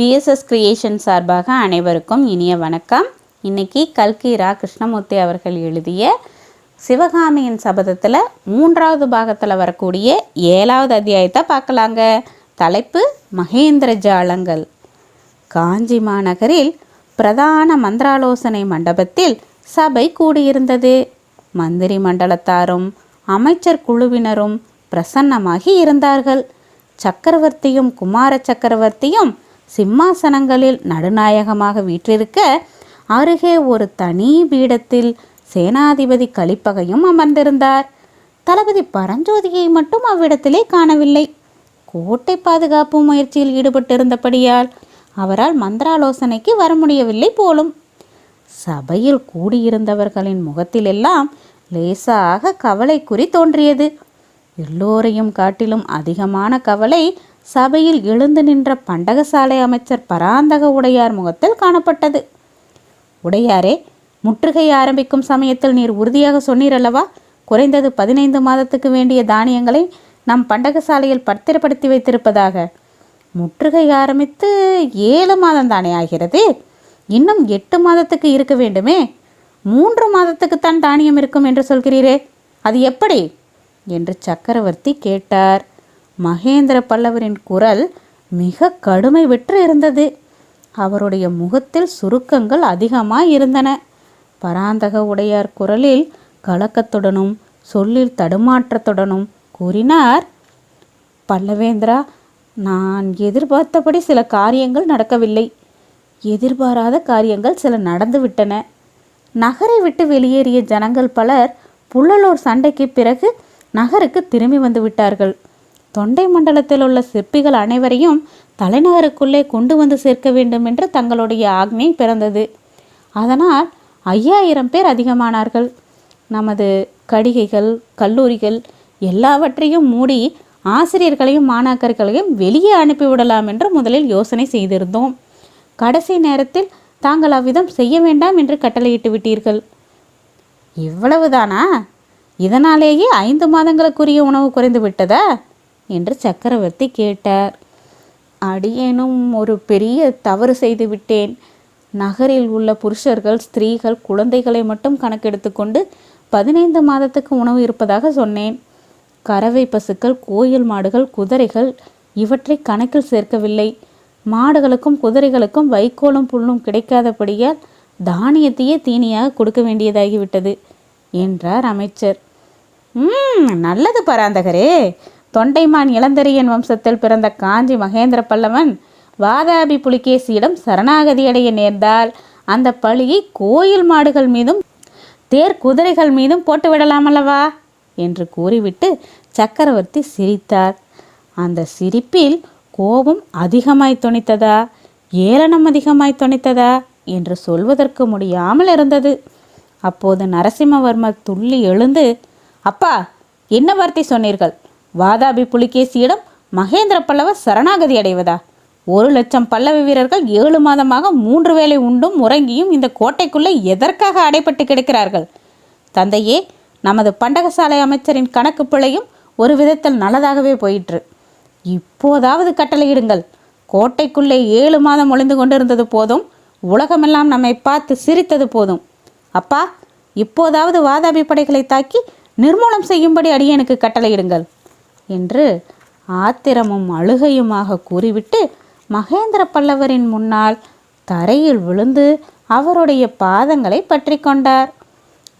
BSS creation சார்பாக அனைவருக்கும் இனிய வணக்கம். இன்னைக்கு கல்கி ரா கிருஷ்ணமூர்த்தி அவர்கள் எழுதிய சிவகாமியின் சபதத்தில் மூன்றாவது பாகத்தில் வரக்கூடிய ஏழாவது அத்தியாயத்தை பார்க்கலாங்க. தலைப்பு மகேந்திர ஜாலங்கள். காஞ்சி மாநகரில் பிரதான மந்திராலோசனை மண்டபத்தில் சபை கூடியிருந்தது. மந்திரி மண்டலத்தாரும் அமைச்சர் குழுவினரும் பிரசன்னமாகி இருந்தார்கள். சக்கரவர்த்தியும் குமார சக்கரவர்த்தியும் சிம்மாசனங்களில் நடுநாயகமாக வீற்றிருக்க அருகே ஒரு தனி பீடத்தில் சேனாதிபதி கலிப்பகையும் அமர்ந்திருந்தார். தளபதி பரஞ்சோதியை மட்டும் அவ்விடத்திலே காணவில்லை. கோட்டை பாதுகாப்பு முயற்சியில் ஈடுபட்டிருந்தபடியால் அவரால் மந்திராலோசனைக்கு வர முடியவில்லை போலும். சபையில் கூடியிருந்தவர்களின் முகத்திலெல்லாம் லேசாக கவலை குறி தோன்றியது. எல்லோரையும் காட்டிலும் அதிகமான கவலை சபையில் எழுந்து நின்ற பண்டகசாலை அமைச்சர் பராந்தக உடையார் முகத்தில் காணப்பட்டது. உடையாரே முற்றுகை ஆரம்பிக்கும் சமயத்தில் நீர் உறுதியாக சொன்னீரல்லவா குறைந்தது பதினைந்து மாதத்துக்கு வேண்டிய தானியங்களை நம் பண்டகசாலையில் பத்திரப்படுத்தி வைத்திருப்பதாக. முற்றுகை ஆரம்பித்து ஏழு மாதம் தானே ஆகிறது? இன்னும் எட்டு மாதத்துக்கு இருக்க வேண்டுமே? மூன்று மாதத்துக்குத்தான் தானியம் இருக்கும் என்று சொல்கிறீரே அது எப்படி? என்று சக்கரவர்த்தி கேட்டார். மகேந்திர பல்லவரின் குரல் மிக கடுமை வெற்று இருந்தது அவருடைய முகத்தில் சுருக்கங்கள் அதிகமாக இருந்தன பராந்தக உடையார் குரலில் கலக்கத்துடனும் சொல்லில் தடுமாற்றத்துடனும் கூறினார் பல்லவேந்திரா நான் எதிர்பார்த்தபடி சில காரியங்கள் நடக்கவில்லை. எதிர்பாராத காரியங்கள் சில நடந்துவிட்டன. நகரை விட்டு வெளியேறிய ஜனங்கள் பலர் புள்ளலூர் சண்டைக்கு பிறகு நகருக்கு திரும்பி வந்து விட்டார்கள். தொண்டை மண்டலத்தில் உள்ள சிற்பிகள் அனைவரையும் தலைநகருக்குள்ளே கொண்டு வந்து சேர்க்க வேண்டும் என்று தங்களுடைய ஆக்ஞை பிறந்தது. அதனால் ஐயாயிரம் பேர் அதிகமானார்கள். நமது கடிகைகள் கல்லூரிகள் எல்லாவற்றையும் மூடி ஆசிரியர்களையும் மாணாக்கர்களையும் வெளியே அனுப்பிவிடலாம் என்று முதலில் யோசனை செய்திருந்தோம். கடைசி நேரத்தில் தாங்கள் அவ்விதம் செய்ய வேண்டாம் என்று கட்டளையிட்டு விட்டீர்கள். இவ்வளவுதானா? இதனாலேயே ஐந்து மாதங்களுக்குரிய உணவு குறைந்து விட்டதா? என்று சக்கரவர்த்தி கேட்டார். அடியேனும் ஒரு பெரிய தவறு செய்து விட்டேன். நகரில் உள்ள புருஷர்கள் ஸ்திரீகள் குழந்தைகளை மட்டும் கணக்கெடுத்துக்கொண்டு பதினைந்து மாதத்துக்கு உணவு இருப்பதாக சொன்னேன். கறவை பசுக்கள் கோயில் மாடுகள் குதிரைகள் இவற்றை கணக்கில் சேர்க்கவில்லை. மாடுகளுக்கும் குதிரைகளுக்கும் வைக்கோலும் புல்லும் கிடைக்காதபடியால் தானியத்தையே தீனியாக கொடுக்க வேண்டியதாகிவிட்டது என்றார் அமைச்சர். நல்லது பராந்தகரே! தொண்டைமான் இளந்தரியன் வம்சத்தில் பிறந்த காஞ்சி மகேந்திர பல்லவன் வாதாபி புலிகேசியிடம் சரணாகதி அடைய நேர்ந்தால் அந்த பழியை கோயில் மாடுகள் மீதும் தேர் குதிரைகள் மீதும் போட்டு விடலாமல்லவா என்று கூறிவிட்டு சக்கரவர்த்தி சிரித்தார். அந்த சிரிப்பில் கோபம் அதிகமாய் துணித்ததா ஏளனம் அதிகமாய் துணித்ததா என்று சொல்வதற்கு முடியாமல் இருந்தது. அப்போது நரசிம்மவர்மர் துள்ளி எழுந்து அப்பா என்ன வார்த்தை சொன்னீர்கள்? வாதாபி புலிகேசியிடம் மகேந்திர பல்லவர் சரணாகதி அடைவதா? ஒரு லட்சம் பல்லவ வீரர்கள் ஏழு மாதமாக மூன்று வேளை உண்டும் உறங்கியும் இந்த கோட்டைக்குள்ளே எதற்காக அடைப்பட்டு கிடக்கிறார்கள்? தந்தையே நமது பண்டகசாலை அமைச்சரின் கணக்கு பிழையும் ஒரு விதத்தில் நல்லதாகவே போயிற்று. இப்போதாவது கட்டளையிடுங்கள். கோட்டைக்குள்ளே ஏழு மாதம் ஒளிந்து கொண்டிருந்தது போதும் உலகமெல்லாம் நம்மை பார்த்து சிரித்தது போதும். அப்பா இப்போதாவது வாதாபி படைகளை தாக்கி நிர்மூலம் செய்யும்படி அடியனுக்கு கட்டளையிடுங்கள். என்று ஆத்திரமும் அழுகையுமாக கூறிவிட்டு மகேந்திர பல்லவரின் முன்னால் தரையில் விழுந்து அவருடைய பாதங்களை பற்றி கொண்டார்.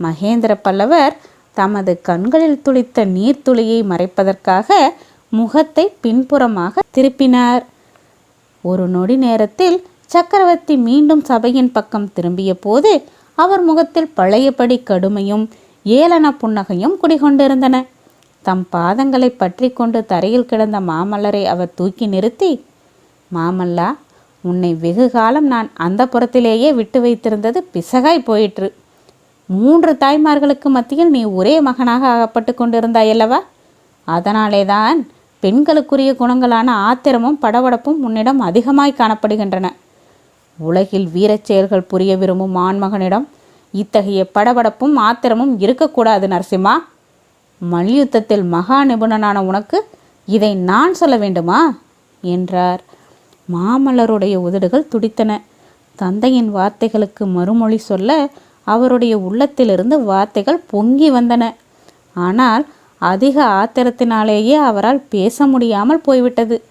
மகேந்திர பல்லவர் தமது கண்களில் துளித்த நீர்த்துளியை மறைப்பதற்காக முகத்தை பின்புறமாக திருப்பினார். ஒரு நொடி நேரத்தில் சக்கரவர்த்தி மீண்டும் சபையின் பக்கம் திரும்பிய போது அவர் முகத்தில் பழையபடி கடுமையும் ஏளன புன்னகையும் குடிகொண்டிருந்தன. தம் பாதங்களை பற்றி கொண்டு தரையில் கிடந்த மாமல்லரை அவர் தூக்கி நிறுத்தி மாமல்லா உன்னை வெகு காலம் நான் அந்த புறத்திலேயே விட்டு வைத்திருந்தது பிசகாய் போயிற்று. மூன்று தாய்மார்களுக்கு மத்தியில் நீ ஒரே மகனாக அகப்பட்டு கொண்டிருந்தாயல்லவா? அதனாலே தான் பெண்களுக்குரிய குணங்களான ஆத்திரமும் படபடப்பும் உன்னிடம் அதிகமாய் காணப்படுகின்றன. உலகில் வீரச் செயல்கள் புரிய விரும்பும் ஆண்மகனிடம் இத்தகைய படபடப்பும் ஆத்திரமும் இருக்கக்கூடாது நரசிம்மா. மல்யுத்தத்தில் மகா நிபுணனான உனக்கு இதை நான் சொல்ல வேண்டுமா? என்றார். மாமல்லருடைய உதடுகள் துடித்தன. தந்தையின் வார்த்தைகளுக்கு மறுமொழி சொல்ல அவருடைய உள்ளத்திலிருந்து வார்த்தைகள் பொங்கி வந்தன. ஆனால் அதிக ஆத்திரத்தினாலேயே அவரால் பேச முடியாமல் போய்விட்டது.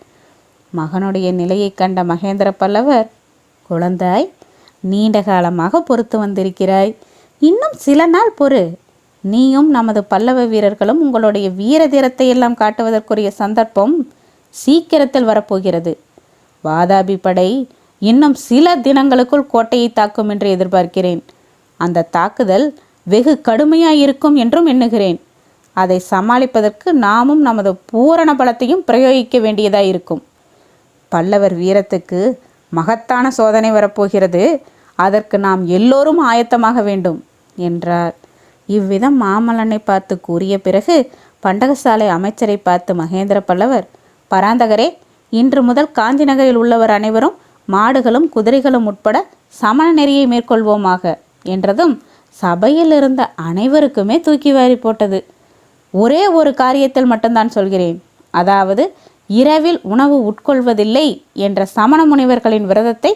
மகனுடைய நிலையை கண்ட மகேந்திர பல்லவர் குழந்தாய் நீண்ட காலமாக பொறுத்து வந்திருக்கிறாய். இன்னும் சில நாள் பொறு நீயும் நமது பல்லவ வீரர்களும் உங்களுடைய வீர தீரத்தை எல்லாம் காட்டுவதற்குரிய சந்தர்ப்பம் சீக்கிரத்தில் வரப்போகிறது. வாதாபி படை இன்னும் சில தினங்களுக்குள் கோட்டையை தாக்கும் என்று எதிர்பார்க்கிறேன். அந்த தாக்குதல் வெகு கடுமையாயிருக்கும் என்றும் எண்ணுகிறேன். அதை சமாளிப்பதற்கு நாமும் நமது பூரண பலத்தையும் பிரயோகிக்க வேண்டியதாயிருக்கும். பல்லவர் வீரத்துக்கு மகத்தான சோதனை வரப்போகிறது. அதற்கு நாம் எல்லோரும் ஆயத்தமாக வேண்டும் என்றார். இவ்விதம் மாமல்லனை பார்த்து கூறிய பிறகு பண்டகசாலை அமைச்சரை பார்த்து மகேந்திர பல்லவர் பராந்தகரே இன்று முதல் காஞ்சி நகரில் உள்ளவர் அனைவரும் மாடுகளும் குதிரைகளும் உட்பட சமண நெறியை மேற்கொள்வோமாக என்றதும் சபையில் இருந்த அனைவருக்குமே தூக்கி வாரி போட்டது. ஒரே ஒரு காரியத்தில் மட்டும்தான் சொல்கிறேன். அதாவது இரவில் உணவு உட்கொள்வதில்லை என்ற சமண முனிவர்களின் விரதத்தை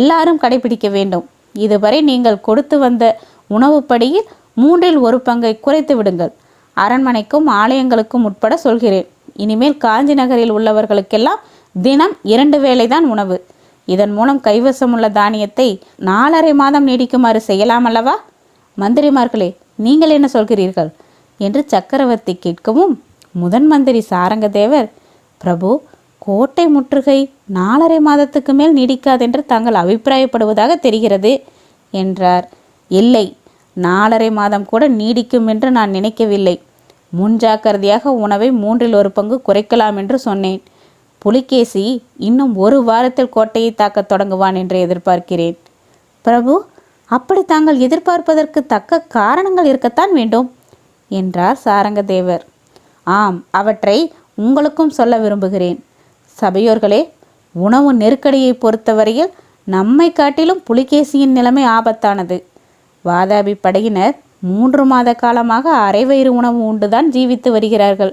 எல்லாரும் கடைபிடிக்க வேண்டும். இதுவரை நீங்கள் கொடுத்து வந்த உணவுப்படியில் மூன்றில் ஒரு பங்கை குறைத்து விடுங்கள். அரண்மனைக்கும் ஆலயங்களுக்கும் உட்பட சொல்கிறேன். இனிமேல் காஞ்சி நகரில் உள்ளவர்களுக்கெல்லாம் தினம் இரண்டு வேளைதான் உணவு. இதன் மூலம் கைவசமுள்ள தானியத்தை நாலரை மாதம் நீடிக்குமாறு செய்யலாம் அல்லவா? மந்திரிமார்களே நீங்கள் என்ன சொல்கிறீர்கள்? என்று சக்கரவர்த்தி கேட்கவும் முதன் மந்திரி சாரங்கதேவர் பிரபு கோட்டை முற்றுகை நாலரை மாதத்துக்கு மேல் நீடிக்காதென்று தாங்கள் அபிப்பிராயப்படுவதாக தெரிகிறது என்றார். இல்லை நாலரை மாதம் கூட நீடிக்கும் என்று நான் நினைக்கவில்லை. முன்ஜாக்கிரதையாக உணவை மூன்றில் ஒரு பங்கு குறைக்கலாம் என்று சொன்னேன். புலிகேசி இன்னும் ஒரு வாரத்தில் கோட்டையை தாக்கத் தொடங்குவான் என்று எதிர்பார்க்கிறேன். பிரபு அப்படி தாங்கள் எதிர்பார்ப்பதற்கு தக்க காரணங்கள் இருக்கத்தான் வேண்டும் என்றார் சாரங்கதேவர். ஆம் அவற்றை உங்களுக்கும் சொல்ல விரும்புகிறேன். சபையோர்களே உணவு நெருக்கடியை பொறுத்தவரையில் நம்மை காட்டிலும் புலிகேசியின் நிலைமை ஆபத்தானது. வாதாபி படையினர் மூன்று மாத காலமாக அரைவயிறு உணவு உண்டுதான் ஜீவித்து வருகிறார்கள்.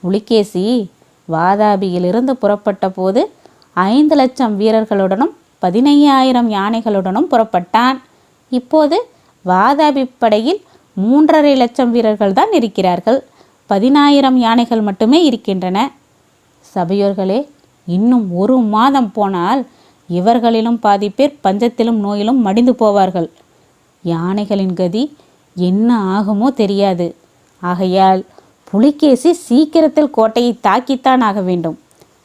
புலிகேசி வாதாபியிலிருந்து புறப்பட்ட போது ஐந்து லட்சம் வீரர்களுடனும் பதினையாயிரம் யானைகளுடனும் புறப்பட்டான். இப்போது வாதாபி படையில் மூன்றரை லட்சம் வீரர்கள் தான் இருக்கிறார்கள். பதினாயிரம் யானைகள் மட்டுமே இருக்கின்றன. சபையோர்களே இன்னும் ஒரு மாதம் போனால் இவர்களிலும் பாதி பேர் பஞ்சத்திலும் நோயிலும் மடிந்து போவார்கள். யானைகளின் கதி என்ன ஆகுமோ தெரியாது. ஆகையால் புலிகேசி சீக்கிரத்தில் கோட்டையை தாக்கித்தான் ஆக வேண்டும்.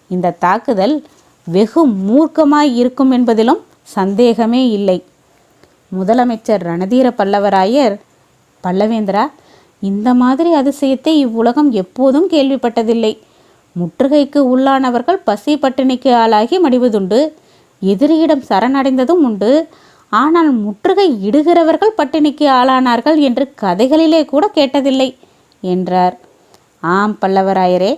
இந்த தாக்குதல் வெகு மூர்க்கமாய் இருக்கும் என்பதிலும் சந்தேகமே இல்லை. முதலமைச்சர் ரணதீர பல்லவராயர் பல்லவேந்திரா இந்த மாதிரி அதிசயத்தை இவ்வுலகம் எப்போதும் கேள்விப்பட்டதில்லை. முற்றுகைக்கு உள்ளானவர்கள் பசி பட்டினிக்கு ஆளாகி மடிவதுண்டு எதிரியிடம் சரணடைந்ததும் உண்டு ஆனால் முற்றுகை இடுகிறவர்கள் பட்டினிக்கு ஆளானார்கள் என்று கதைகளிலே கூட கேட்டதில்லை என்றார். ஆம் பல்லவராயரே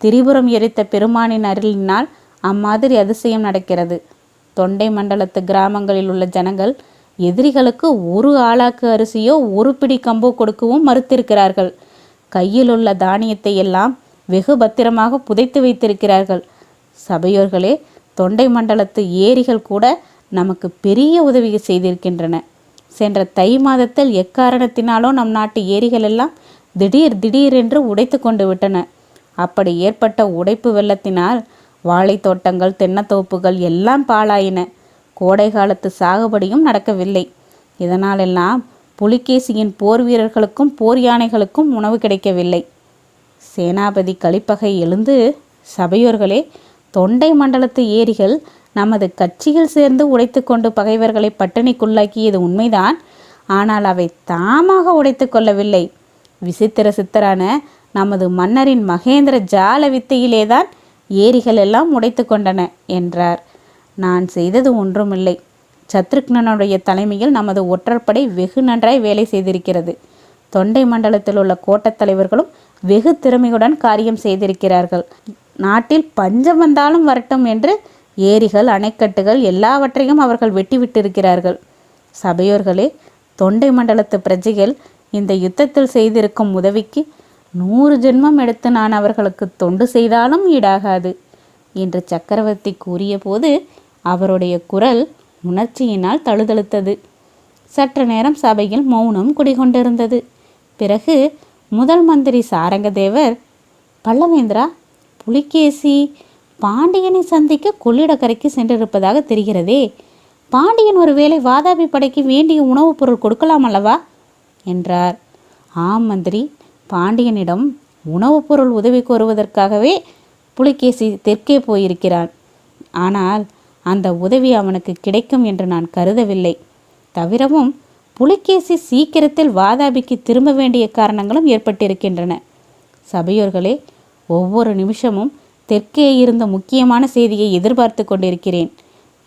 திரிபுரம் எரித்த பெருமானின் அருளினால் அம்மாதிரி அதிசயம் நடக்கிறது. தொண்டை மண்டலத்து கிராமங்களில் உள்ள ஜனங்கள் எதிரிகளுக்கு ஒரு ஆளாக்கு அரிசியோ ஒரு பிடி கம்போ கொடுக்கவும் மறுத்திருக்கிறார்கள். கையில் உள்ள தானியத்தை எல்லாம் வெகு பத்திரமாக புதைத்து வைத்திருக்கிறார்கள். சபையோர்களே தொண்டை மண்டலத்து ஏரிகள் கூட நமக்கு பெரிய உதவி செய்திருக்கின்றன. சென்ற தை மாதத்தில் எக்காரணத்தினாலோ நம் நாட்டு ஏரிகள் எல்லாம் திடீர் திடீரென்று உடைத்து கொண்டு விட்டன. அப்படி ஏற்பட்ட உடைப்பு வெள்ளத்தினால் வாழைத்தோட்டங்கள் தென்னத்தோப்புகள் எல்லாம் பாழாயின. கோடை காலத்து சாகுபடியும் நடக்கவில்லை. இதனாலெல்லாம் புலிகேசியின் போர் வீரர்களுக்கும் போர் யானைகளுக்கும் உணவு கிடைக்கவில்லை. சேனாபதி கலிப்பகை எழுந்து சபையோர்களே தொண்டை மண்டலத்து ஏரிகள் நமது கட்சியில் சேர்ந்து உடைத்து கொண்டு பகைவர்களை பட்டினிக்குள்ளாக்கியது உண்மைதான். ஆனால் அவை தாமாக உடைத்து கொள்ளவில்லை. விசித்திர சித்தரான நமது மன்னரின் மகேந்திர ஜால வித்தையிலேதான் ஏரிகள் எல்லாம் உடைத்து கொண்டன என்றார். நான் செய்தது ஒன்றுமில்லை. சத்ருக்னனுடைய தலைமையில் நமது ஒற்றற்படை வெகு நன்றாய் வேலை செய்திருக்கிறது. தொண்டை மண்டலத்தில் உள்ள கோட்டத் தலைவர்களும் வெகு திறமையுடன் காரியம் செய்திருக்கிறார்கள். நாட்டில் பஞ்சம் வந்தாலும் வரட்டும் என்று ஏரிகள் அணைக்கட்டுகள் எல்லாவற்றையும் அவர்கள் வெட்டிவிட்டிருக்கிறார்கள். சபையோர்களே தொண்டை மண்டலத்து பிரஜைகள் இந்த யுத்தத்தில் செய்திருக்கும் உதவிக்கு நூறு ஜென்மம் எடுத்து நான் அவர்களுக்கு தொண்டு செய்தாலும் ஈடாகாது என்று சக்கரவர்த்தி கூறியபோது அவருடைய குரல் உணர்ச்சியினால் தழுதழுத்தது. சற்று நேரம் சபையில் மௌனம் குடிகொண்டிருந்தது. பிறகு முதல் மந்திரி சாரங்கதேவர் பல்லவேந்திரா புலிகேசி பாண்டியனை சந்திக்க கொள்ளிடக்கரைக்கு சென்றிருப்பதாக தெரிகிறதே. பாண்டியன் ஒருவேளை வாதாபி படைக்கு வேண்டிய உணவுப் பொருள் கொடுக்கலாம் அல்லவா? என்றார். ஆம் மந்திரி பாண்டியனிடம் உணவுப் பொருள் உதவி கோருவதற்காகவே புலிகேசி தெற்கே போயிருக்கிறான். ஆனால் அந்த உதவி அவனுக்கு கிடைக்கும் என்று நான் கருதவில்லை. தவிரவும் புலிகேசி சீக்கிரத்தில் வாதாபிக்கு திரும்ப வேண்டிய காரணங்களும் ஏற்பட்டிருக்கின்றன. சபையோர்களே ஒவ்வொரு நிமிஷமும் தெற்கே இருந்த முக்கியமான செய்தியை எதிர்பார்த்து கொண்டிருக்கிறேன்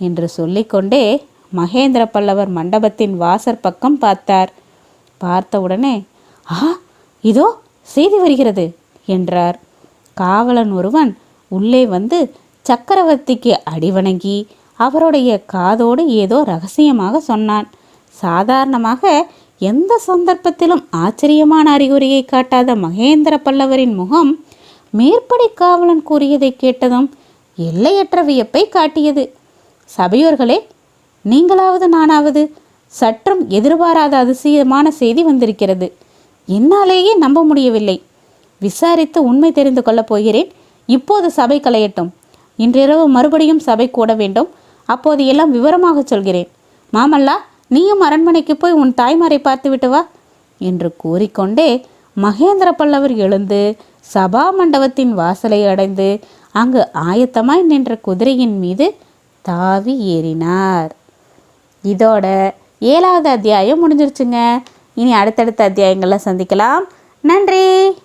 என்று சொல்லிக்கொண்டே மகேந்திர பல்லவர் மண்டபத்தின் வாசற் பக்கம் பார்த்தார். பார்த்தவுடனே ஆ இதோ செய்தி வருகிறது என்றார். காவலன் ஒருவன் உள்ளே வந்து சக்கரவர்த்திக்கு அடிவணங்கி அவருடைய காதோடு ஏதோ ரகசியமாக சொன்னான். சாதாரணமாக எந்த சந்தர்ப்பத்திலும் ஆச்சரியமான அறிகுறியை காட்டாத மகேந்திர பல்லவரின் முகம் மேற்படி காவலன் கூறியதை கேட்டதும் எல்லையற்ற வியப்பை காட்டியது. சபையோர்களே நீங்களாவது நானாவது சற்றும் எதிர்பாராத அதிசயமான செய்தி வந்திருக்கிறது. என்னாலேயே நம்ப முடியவில்லை. விசாரித்து உண்மை தெரிந்து கொள்ளப் போகிறேன். இப்போது சபை கலையட்டும் இன்றிரவு மறுபடியும் சபை கூட வேண்டும். அப்போது எல்லாம் விவரமாக சொல்கிறேன். மாமல்லா நீயும் அரண்மனைக்கு போய் உன் தாய்மாரை பார்த்துவிட்டு வா என்று கூறிக்கொண்டே மகேந்திர பல்லவர் எழுந்து சபா மண்டபத்தின் வாசலை அடைந்து அங்கு ஆயத்தமாய் நின்ற குதிரையின் மீது தாவி ஏறினார். இதோட ஏழாவது அத்தியாயம் முடிஞ்சிருச்சுங்க. இனி அடுத்தடுத்த அத்தியாயங்களில் சந்திக்கலாம். நன்றி!